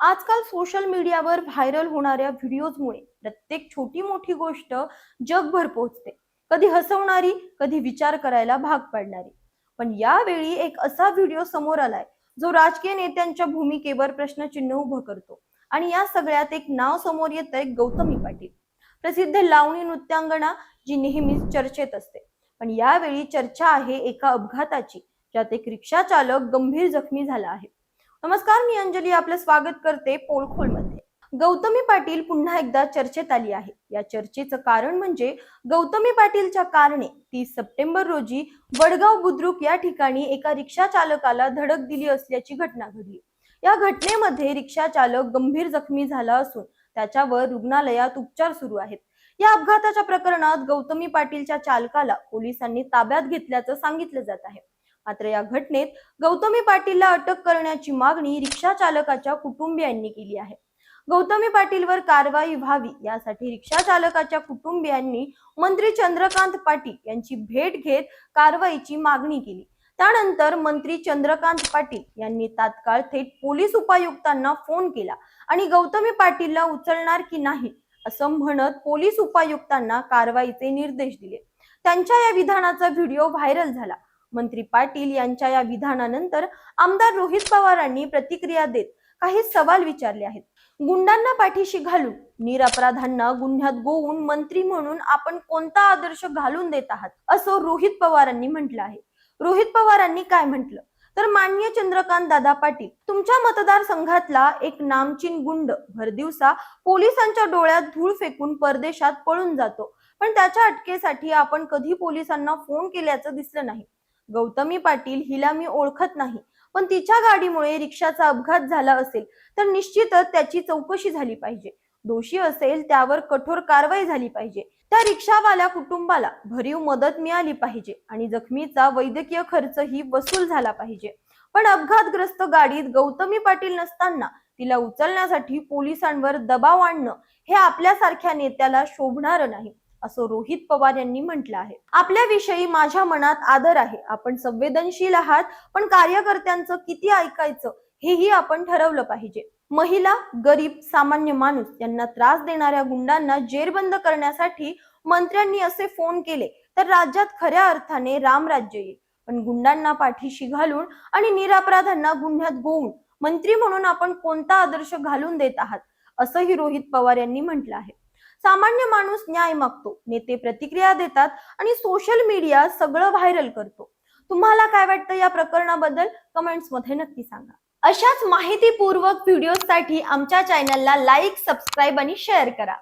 आजकाल सोशल मीडियावर व्हायरल होणाऱ्या व्हिडिओजमुळे प्रत्येक छोटी मोठी गोष्ट जगभर पोहोचते. कधी हसवणारी कधी विचार करायला भाग पाडणारी. पण यावेळी एक असा व्हिडिओ समोर आलाय जो राजकीय नेत्यांच्या भूमिकेवर प्रश्नचिन्ह उभं करतो. आणि या सगळ्यात एक नाव समोर येत आहे गौतमी पाटील. प्रसिद्ध लावणी नृत्यांगणा जी नेहमीच चर्चेत असते. पण यावेळी चर्चा आहे एका अपघाताची ज्यात एक रिक्षा चालक गंभीर जखमी झाला आहे. नमस्कार मी अंजली आपलं स्वागत करते पोलखोलमध्ये. गौतमी पाटील पुन्हा एकदा चर्चेत आली आहे या चर्चेचं कारण म्हणजे गौतमी पाटीलच्या कारणे तीस सप्टेंबर रोजी वडगाव बुद्रुक या ठिकाणी एका रिक्षा चालकाला धडक दिली असल्याची घटना घडली. या घटनेमध्ये रिक्षा चालक गंभीर जखमी झाला असून त्याच्यावर रुग्णालयात उपचार सुरू आहेत. या अपघाताच्या प्रकरणात गौतमी पाटीलच्या चालकाला पोलिसांनी ताब्यात घेतल्याचं सांगितलं जात आहे. मात्र या घटनेत गौतमी पाटीलला अटक करण्याची मागणी रिक्षा चालकाच्या कुटुंबियांनी केली आहे. गौतमी पाटीलवर कारवाई व्हावी यासाठी रिक्षा चालकाच्या कुटुंबियांनी मंत्री चंद्रकांत पाटील यांची भेट घेत कारवाईची मागणी केली. त्यानंतर मंत्री चंद्रकांत पाटील यांनी तात्काळ थेट पोलीस उपायुक्तांना फोन केला आणि गौतमी पाटीलला उचलणार की नाही असं म्हणत पोलीस उपायुक्तांना कारवाईचे निर्देश दिले. त्यांच्या या विधानाचा व्हिडिओ व्हायरल झाला. मंत्री पाटील यांच्या या विधानानंतर आमदार रोहित पवारांनी प्रतिक्रिया देत काही सवाल विचारले आहेत. गुंडांना पाठीशी घालून निरपराधांना गुन्ह्यात गोवून मंत्री म्हणून आपण कोणता आदर्श घालून देत आहात? असं रोहित पवारांनी म्हटलं आहे. रोहित पवारांनी काय म्हटलं? तर मान्य चंद्रकांत दादा पाटील तुमच्या मतदारसंघातला एक नामचीन गुंड भरदिवसा पोलिसांच्या डोळ्यात धूळ फेकून परदेशात पळून जातो. पण त्याच्या अटकेसाठी आपण कधी पोलिसांना फोन केल्याचं दिसलं नाही. गौतमी पाटील हिला मी ओळखत नाही. पण तिच्या गाडीमुळे रिक्षाचा अपघात झाला असेल तर निश्चितच त्याची चौकशी झाली पाहिजे. दोषी असेल त्यावर कठोर कारवाई झाली पाहिजे. त्या रिक्षावाल्या कुटुंबाला भरीव मदत मिळाली पाहिजे आणि जखमीचा वैद्यकीय खर्चही वसूल झाला पाहिजे. पण अपघातग्रस्त गाडीत गौतमी पाटील नसताना तिला उचलण्यासाठी पोलिसांवर दबाव आणणं हे आपल्यासारख्या नेत्याला शोभणार नाही. असं रोहित पवार यांनी म्हटलं आहे. आपल्याविषयी माझ्या मनात आदर आहे. आपण संवेदनशील आहात पण कार्यकर्त्यांचं किती ऐकायचं हेही आपण ठरवलं पाहिजे. महिला गरीब सामान्य माणूस यांना त्रास देणाऱ्या गुंडांना जेरबंद करण्यासाठी मंत्र्यांनी असे फोन केले तर राज्यात खऱ्या अर्थाने रामराज्य येईल. पण गुंडांना पाठीशी घालून आणि निरापराधांना गुन्ह्यात गोवून मंत्री म्हणून आपण कोणता आदर्श घालून देत आहात असंही रोहित पवार यांनी म्हटलं आहे. सामान्य माणूस न्याय मागतो नेते प्रतिक्रिया देतात आणि सोशल मीडिया सगळं व्हायरल करतो. तुम्हाला काय वाटतं या प्रकरणाबद्दल? कमेंट्समध्ये नक्की सांगा. अशाच माहितीपूर्वक व्हिडिओसाठी आमच्या चॅनलला लाईक सबस्क्राईब आणि शेअर करा.